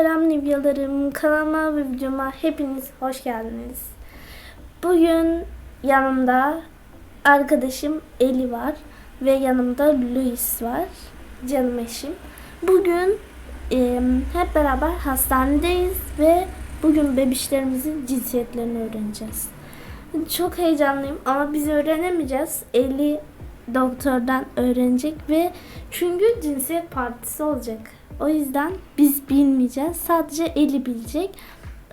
Selam Nivyalarım. Kanalıma ve videoma hepiniz hoş geldiniz. Bugün yanımda arkadaşım Eli var ve yanımda Luis var. Canım eşim. Bugün e, hep beraber hastanedeyiz ve bugün bebişlerimizin cinsiyetlerini öğreneceğiz. Çok heyecanlıyım ama biz öğrenemeyeceğiz. Eli doktordan öğrenecek ve çünkü cinsiyet partisi olacak. O yüzden biz bilmeyeceğiz. Sadece Eli bilecek.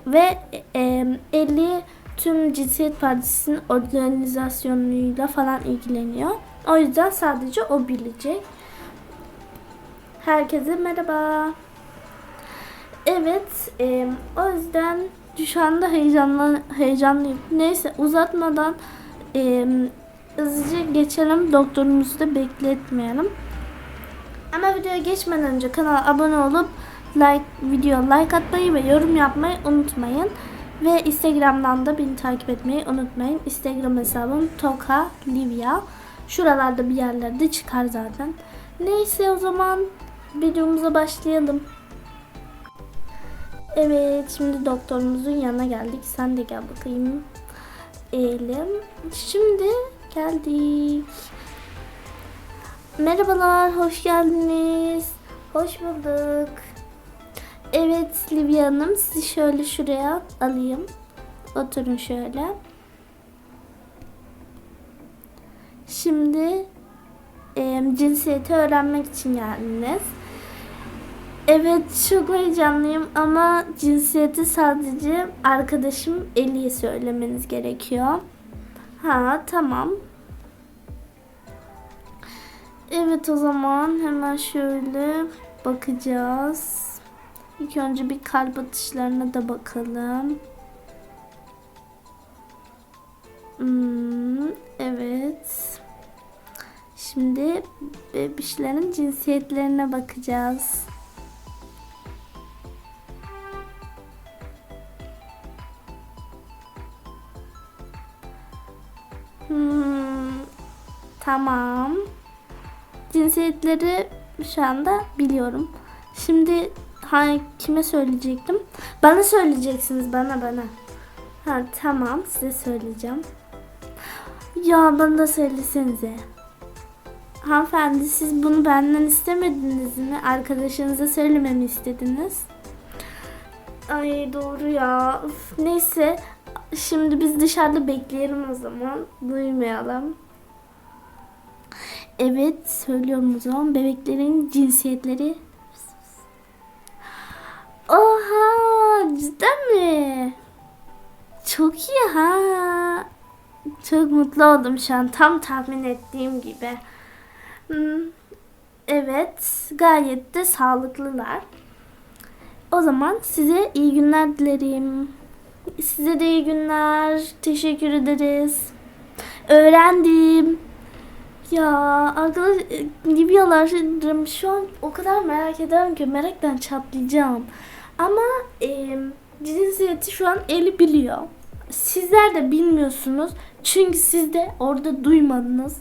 Ve e, Eli tüm cinsiyet partisinin organizasyonuyla falan ilgileniyor. O yüzden sadece o bilecek. Herkese merhaba. Evet, e, o yüzden şu anda heyecanlı, heyecanlıyım. Neyse uzatmadan e, hızlıca geçelim. Doktorumuzu da bekletmeyelim. Ama videoya geçmeden önce kanala abone olup like video like atmayı ve yorum yapmayı unutmayın. Ve Instagram'dan da beni takip etmeyi unutmayın. Instagram hesabım Toka Livia. Şuralarda bir yerlerde çıkar zaten. Neyse o zaman videomuza başlayalım. Evet şimdi doktorumuzun yanına geldik. Sen de gel bakayım. Eğilim. Şimdi geldik. Merhabalar, hoş geldiniz. Hoş bulduk. Evet Livia Hanım, sizi şöyle şuraya alayım. Oturun şöyle. Şimdi e, cinsiyeti öğrenmek için geldiniz. Evet çok heyecanlıyım ama cinsiyeti sadece arkadaşım Eli'ye söylemeniz gerekiyor. Ha tamam. Evet o zaman hemen şöyle bakacağız. İlk önce bir kalp atışlarına da bakalım. Hmm, evet. Şimdi bebişlerin cinsiyetlerine bakacağız. Hmm, tamam. Cinsiyetleri şu anda biliyorum. Şimdi ha, kime söyleyecektim? Bana söyleyeceksiniz bana bana. Ha tamam size söyleyeceğim. Ya bana da söylesenize. Hanımefendi siz bunu benden istemediniz mi? Arkadaşınıza söylememi istediniz. Ay doğru ya. Üf, neyse şimdi biz dışarıda bekleyelim o zaman. Duymayalım. Evet söylüyorum o zaman. Bebeklerin cinsiyetleri. Oha cidden mi? Çok iyi ha. Çok mutlu oldum şu an. Tam tahmin ettiğim gibi. Hmm, Evet gayet de sağlıklılar. O zaman size iyi günler dilerim. Size de iyi günler. Teşekkür ederiz. Öğrendim. Ya arkadaş Libyalar şu an o kadar merak ediyorum ki meraktan çatlayacağım. Ama e, cinsiyeti şu an eli biliyor. Sizler de bilmiyorsunuz. Çünkü siz de orada duymadınız.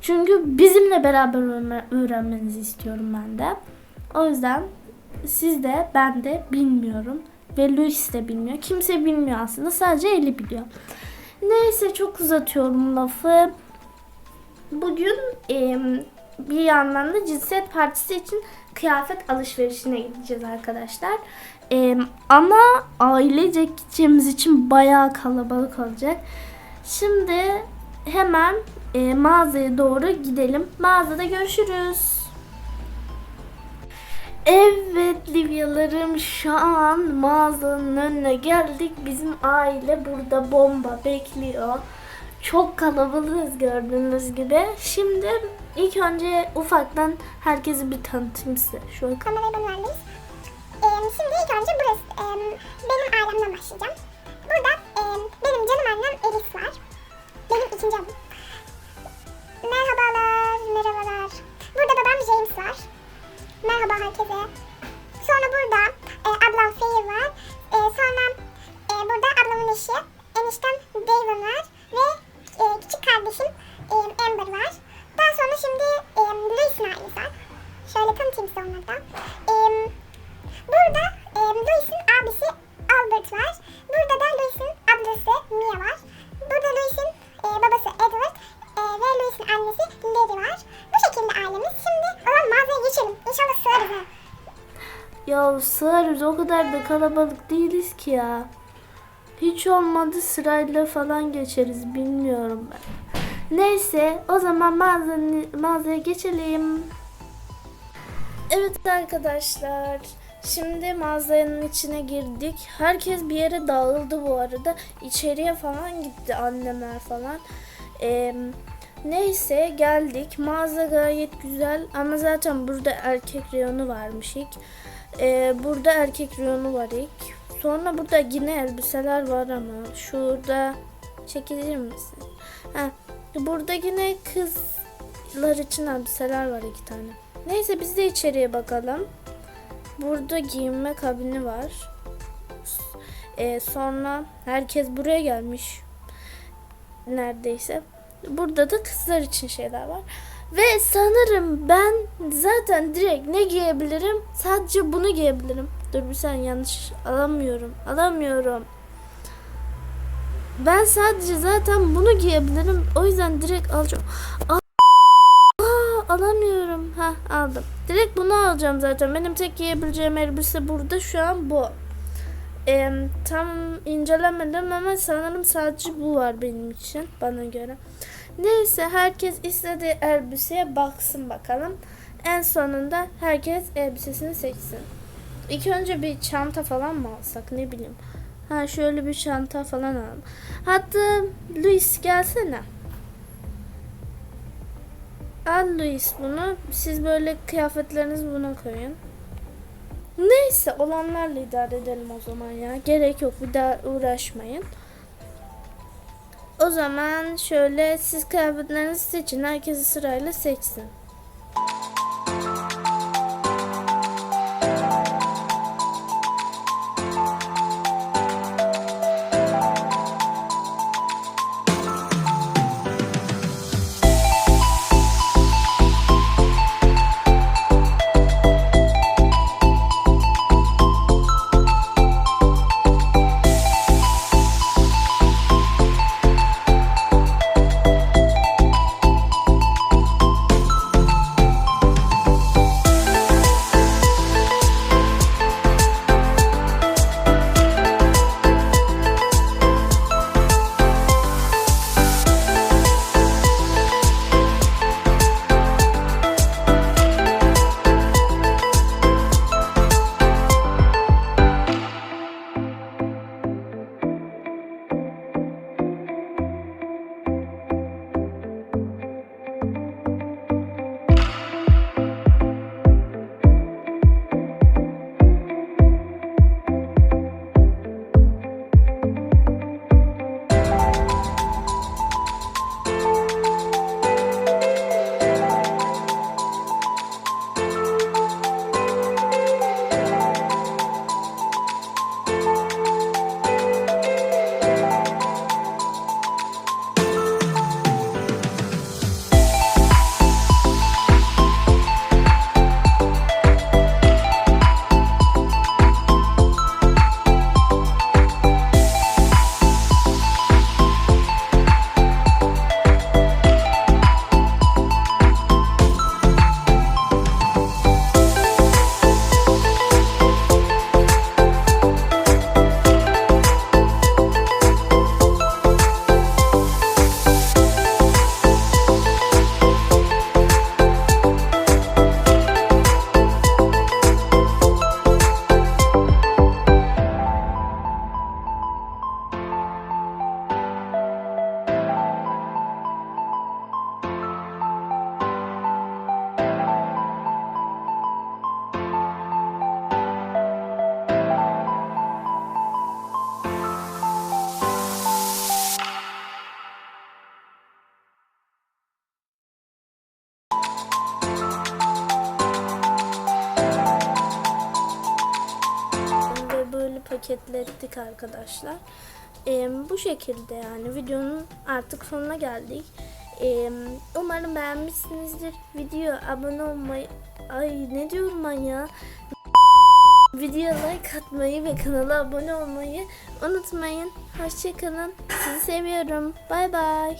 Çünkü bizimle beraber öğrenme- öğrenmenizi istiyorum ben de. O yüzden siz de ben de bilmiyorum. Ve Luis de bilmiyor. Kimse bilmiyor aslında. Sadece Eli biliyor. Neyse çok uzatıyorum lafı. Bugün e, bir yandan da cinsiyet partisi için kıyafet alışverişine gideceğiz arkadaşlar. E, ama ailece gideceğimiz için bayağı kalabalık olacak. Şimdi hemen e, mağazaya doğru gidelim. Mağazada görüşürüz. Evet Livyalarım şu an mağazanın önüne geldik. Bizim aile burada bomba bekliyor. Çok kalabalığız gördüğünüz gibi. Şimdi ilk önce ufaktan herkesi bir tanıtayım size. Şöyle Kamerayı ben vermeyiz. Ee, şimdi ilk önce burası ee, benim ailemden başlayacağım. Burada ee, benim canım annem Elif var. Benim ikinci adım. Merhabalar, merhabalar. Burada babam James var. Merhaba herkese. Geçiyoruz. O kadar da kalabalık değiliz ki ya. Hiç olmadı sırayla falan geçeriz bilmiyorum ben. Neyse o zaman mağazanı- mağazaya geçelim. Evet arkadaşlar. Şimdi mağazanın içine girdik. Herkes bir yere dağıldı bu arada. İçeriye falan gitti annemler falan. Ee, neyse geldik. Mağaza gayet güzel ama zaten burada erkek reyonu varmış ilk. Ee, burada erkek reyonu var ilk. Sonra burada yine elbiseler var ama şurada çekilir misin? Ha, burada yine kızlar için elbiseler var iki tane. Neyse biz de içeriye bakalım. Burada giyinme kabini var. Ee, sonra herkes buraya gelmiş. Neredeyse. Burada da kızlar için şeyler var. Ve sanırım ben zaten direkt ne giyebilirim? Sadece bunu giyebilirim. Dur bir saniye yanlış alamıyorum. Alamıyorum. Ben sadece zaten bunu giyebilirim. O yüzden direkt alacağım. Aa, alamıyorum. Ha aldım. Direkt bunu alacağım zaten. Benim tek giyebileceğim elbise burada şu an bu. Ee, tam incelemedim ama sanırım sadece bu var benim için bana göre. Neyse herkes istediği elbiseye baksın bakalım. En sonunda herkes elbisesini seçsin. İlk önce bir çanta falan mı alsak ne bileyim. Ha şöyle bir çanta falan alalım. Hatta Luis gelsene. Al Luis bunu. Siz böyle kıyafetlerinizi buna koyun. Neyse olanlarla idare edelim o zaman ya. Gerek yok bir daha uğraşmayın. O zaman şöyle siz kıyafetlerinizi seçin. Herkesi sırayla seçsin. Böyle paketlettik arkadaşlar. Ee, bu şekilde yani videonun artık sonuna geldik. Ee, umarım beğenmişsinizdir. Video abone olmayı ay ne diyorum ben ya Video like atmayı ve kanala abone olmayı unutmayın. Hoşçakalın. Sizi seviyorum. Bay bay.